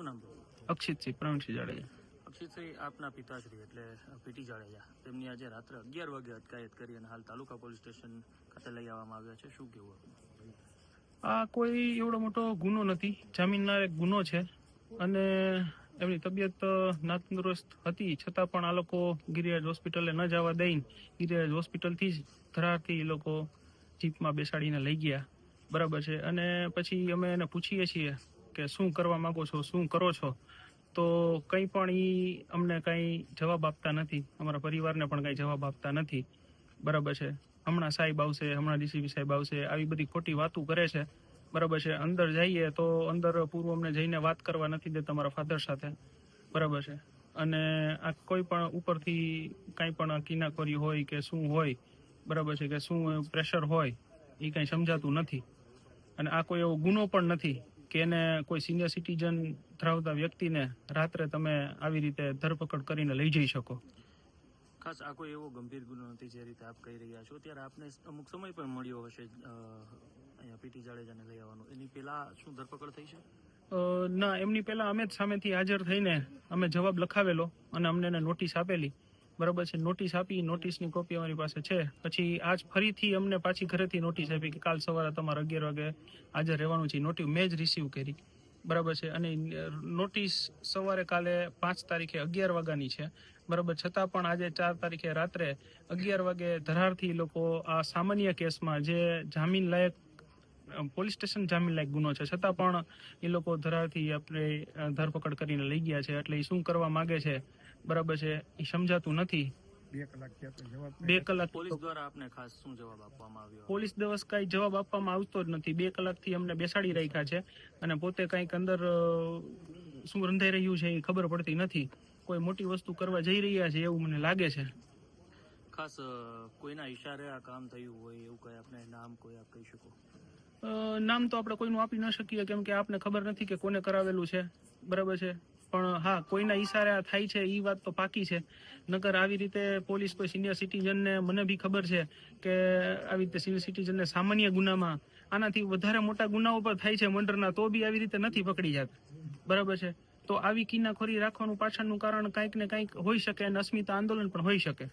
શું નામ અક્ષિતસિંહ પ્રવીણસિંહ જાડેજા. અક્ષિતસિંહ આપના પિતાશ્રી એટલે પીટી જાડેજા. તેમની આજે રાત્રે અગિયાર વાગે અટકાયત કરી અને હાલ તાલુકા પોલીસ સ્ટેશન ખાતે લઈ આવવામાં આવ્યા છે. શું કેવું? આ કોઈ એવડો મોટો ગુનો નથી. જામીનના એક ગુનો છે અને એમની તબિયત ના નાતંદુરસ્ત હતી. છતાં પણ આ લોકો ગિરિરાજ હોસ્પિટલે ન જવા દઈને ગિરિરાજ હોસ્પિટલથી જ ધરારથી એ લોકો જીપમાં બેસાડીને લઈ ગયા. બરાબર છે. અને પછી અમે એને પૂછીએ છીએ કે શું કરવા માગો છો, શું કરો છો, તો કંઈ પણ એ અમને કંઈ જવાબ આપતા નથી. અમારા પરિવારને પણ કંઈ જવાબ આપતા નથી. બરાબર છે. હમણાં સાહેબ આવશે, હમણાં ડીસીપી સાહેબ આવશે, આવી બધી ખોટી વાતો કરે છે. બરાબર છે. અંદર જઈએ તો અંદર પૂર્વ અમને જઈને વાત કરવા નથી દેતા તમારા ફાધર સાથે. બરાબર છે. અને આ કોઈ પણ ઉપરથી કાંઈ પણ કિનાખોરી હોય કે શું હોય, બરાબર છે કે શું પ્રેશર હોય એ કાંઈ સમજાતું નથી. અને આ કોઈ એવો ગુનો પણ નથી. કે એને કોઈ સિનિયર સિટીઝન ધરાવતા વ્યક્તિને રાત્રે તમે આવી રીતે ધરપકડ કરીને લઈ જઈ શકો. ખાસ આ કોઈ એવો ગંભીર ગુનો નથી જે રીતે આપ કહી રહ્યા છો. ત્યારે આપને અમુક સમય પણ મળ્યો હશે અહીંયા પીટી જાડેજાને લઈ આવવાનો. એની પહેલા શું ધરપકડ થઈ છે? ના એમની પહેલા અમે જ સામેથી હાજર થઈને અમે જવાબ લખાવેલો અને અમને એને નોટિસ આપેલી. બરાબર છે નોટિસ આપી નોટિસની કોપી અમારી પાસે છે. પછી આજ ફરીથી અમને પાછી ઘરેથી નોટિસ આપી કે કાલ સવારે તમારે અગિયાર વાગે હાજર રહેવાનું છે. નોટિસ મેં જ રિસીવ કરી. બરાબર છે, અને નોટિસ સવારે કાલે પાંચ તારીખે અગિયાર વાગ્યાની છે. બરાબર, છતાં પણ આજે ચાર તારીખે રાત્રે અગિયાર વાગે ધરારથી લોકો આ સામાન્ય કેસમાં જે જામીન લાયક પોલીસ સ્ટેશન જામીન લાયક ગુનો છે, છતાં પણ એ લોકો ધરારથી આપણે ધરપકડ કરીને લઈ ગયા છે. એટલે એ શું કરવા માગે છે? બરાબર છે એ સમજાતું નથી. બે કલાક પોલીસ દ્વારા આપને ખાસ શું જવાબ આપવામાં આવ્યો? પોલીસ દિવસ કઈ જવાબ આપવામાં આવતો જ નથી. બે કલાકથી અમને બેસાડી રાખ્યા છે અને પોતે કંઈક અંદર શું રંધાઈ રહ્યું છે એ ખબર પડતી નથી. કોઈ મોટી વસ્તુ કરવા જઈ રહ્યા છે એવું મને લાગે છે. ખાસ કોઈના ઈશારે આ કામ થયું હોય એવું કઈ આપને નામ કોઈ આપ કહી શકો? નામ તો આપણે કોઈનું આપી ન શકીએ કેમ કે આપને ખબર નથી કે કોને કરાવેલું છે. બરાબર છે? પણ હા, કોઈના ઈશારે થાય છે એ વાત તો પાકી છે. નકર આવી રીતે પોલીસ કોઈ સિનિયર સિટીઝનને મને બી ખબર છે કે આવી રીતે સિનિયર સિટીઝનને સામાન્ય ગુનામાં, આનાથી વધારે મોટા ગુનાઓ પર થાય છે મર્ડરના, તો બી આવી રીતે નથી પકડી જતા. બરાબર છે? તો આવી કિનાખોરી રાખવાનું પાછળનું કારણ કંઈક ને કંઈક હોઈ શકે અને અસ્મિતા આંદોલન પણ હોઈ શકે.